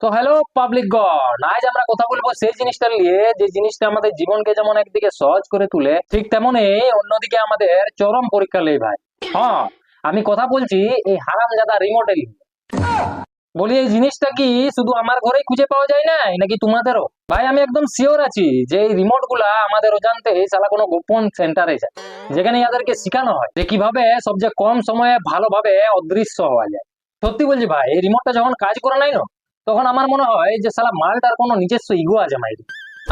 তো hello public god আজ আমরা কথা বলব সেই জিনিসটা নিয়ে, যে জিনিসটা আমাদের জীবনকে যেমন একদিকে সহজ করে তুলে, ঠিক তেমনই অন্যদিকে আমাদের চরম পরীক্ষা নেই ভাই। হ্যাঁ আমি কথা বলছি এই হারামজাদা রিমোটের নিয়ে। বলি, এই জিনিসটা কি শুধু আমার ঘরেই খুঁজে পাওয়া যায় না, নাকি তোমাদেরও? ভাই, আমি একদম শিওর আছি যে এই রিমোটগুলা আমাদের অজান্তে সালা কোনো গোপন সেন্টারে যায়, যেখানে ইয়াদেরকে শেখানো হয় যে কীভাবে সবচেয়ে কম সময়ে ভালোভাবে অদৃশ্য হওয়া যায়। সত্যি বলছি ভাই, এই রিমোটটা যখন কাজ করে নাই না তখন আমার মনে হয় যে, সালা, মালটার কোনো নিজস্ব ইগো আছে মাইরি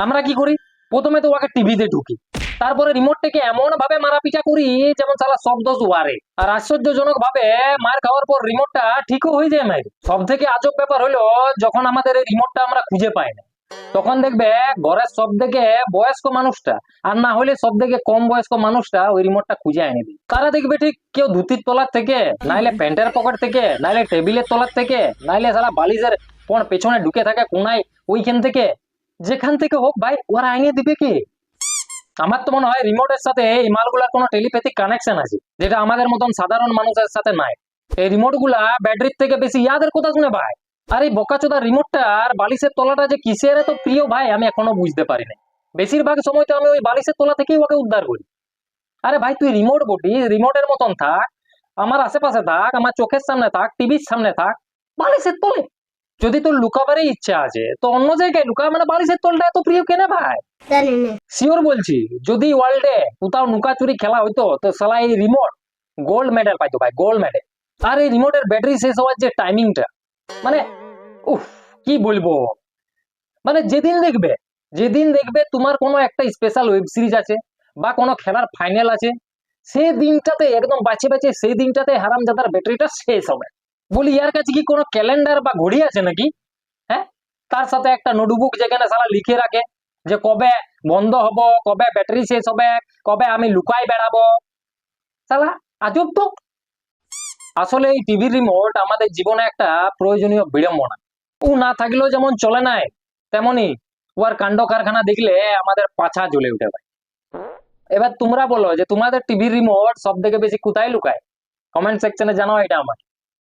আমরা কি করি? প্রথমে তো ওকে টিভিতে ঢুকি। তারপরে রিমোটটাকে এমন ভাবে মারা পিটা করি যেমন সালা সব দোষ ওয়ারে। আর আশ্চর্যজনক ভাবে মার খাওয়ার পর রিমোটটা ঠিকও হয়ে যায় মাইরি সব থেকে আজব ব্যাপার হলো, যখন আমাদের এই রিমোটটা আমরা খুঁজে পাই না, তখন দেখবে ঘরের সব থেকে বয়স্ক মানুষটা, আর না হলে সব থেকে কম বয়স্ক মানুষটা ওই রিমোটটা খুঁজে এনে দিই তারা দেখবে ঠিক কেউ ধুতির তলার থেকে, নাইলে প্যান্টের পকেট থেকে, নাইলে টেবিলের তলার থেকে, নাইলে সালা বালিশের পেছনে ঢুকে থাকে, কোনায়, ওইখান থেকে, যেখান থেকে হোক, ভাই, ওরা আইনে দিবে কি? আমার তো মনে হয় রিমোটের সাথে এই মালগুলার কোনো টেলিপ্যাথিক কানেকশন আছে, যেটা আমাদের মতন সাধারণ মানুষের সাথে নাই। এই রিমোটগুলা ব্যাটারির থেকে বেশি ইয়াদের কথা শুনে ভাই। আর এই বোকাচোদা রিমোটটা আর বালিশের তলাটা যে কিসের এত প্রিয় ভাই, আমি এখনও বুঝতে পারি না বেশিরভাগ সময় তো আমি ওই বালিশের তলা থেকেই ওকে উদ্ধার করি। আরে ভাই, তুই রিমোট বটি রিমোটের মতন থাক, আমার আশেপাশে থাক, আমার চোখের সামনে থাক টিভির সামনে থাক, বালিশের তলে যদি তোর লুকাবারই ইচ্ছা আছে তো অন্য জায়গায় লুকা মানে বালিশের তলটা এত প্রিয় কেনে ভাই? শিওর বলছি যদি ওয়ার্ল্ডে কোথাও নুকাচুরি খেলা হইতো তো সালা এই রিমোট গোল্ড মেডেল পাইতো ভাই গোল্ড মেডেল আর এই রিমোটের ব্যাটারি শেষ হওয়ার যে টাইমিংটা মানে উফ কি বলব? মানে যেদিন দেখবে যেদিন দেখবে তোমার কোনো একটা স্পেশাল ওয়েব সিরিজ আছে বা কোনো খেলার ফাইনাল আছে সেই দিনটাতে একদম বাঁচে বাঁচে সেই দিনটাতে হারাম হারামজাদার ব্যাটারিটা শেষ হবে। বলি, ইয়ার কাছে কি কোনো ক্যালেন্ডার বা ঘড়ি আছে নাকি? হ্যাঁ? তার সাথে একটা নোটবুক যেখানে সারা লিখে রাখে যে কবে বন্ধ হব, কবে ব্যাটারি শেষ হবে, কবে আমি লুকাই বেড়াবো। সালা আজব তো। আসলে এই টিভির রিমোট আমাদের জীবনে একটা প্রয়োজনীয় বিড়ম্বনা। ও না থাকলেও যেমন চলে নাই তেমনি ওর কাণ্ড কারখানা দেখলে আমাদের পাছা জ্বলে উঠে ভাই। এবার তোমরা বলো যে তোমাদের টিভির রিমোট সব থেকে বেশি কোথায় লুকায়? কমেন্ট সেকশনে জানাও, এটা আমার।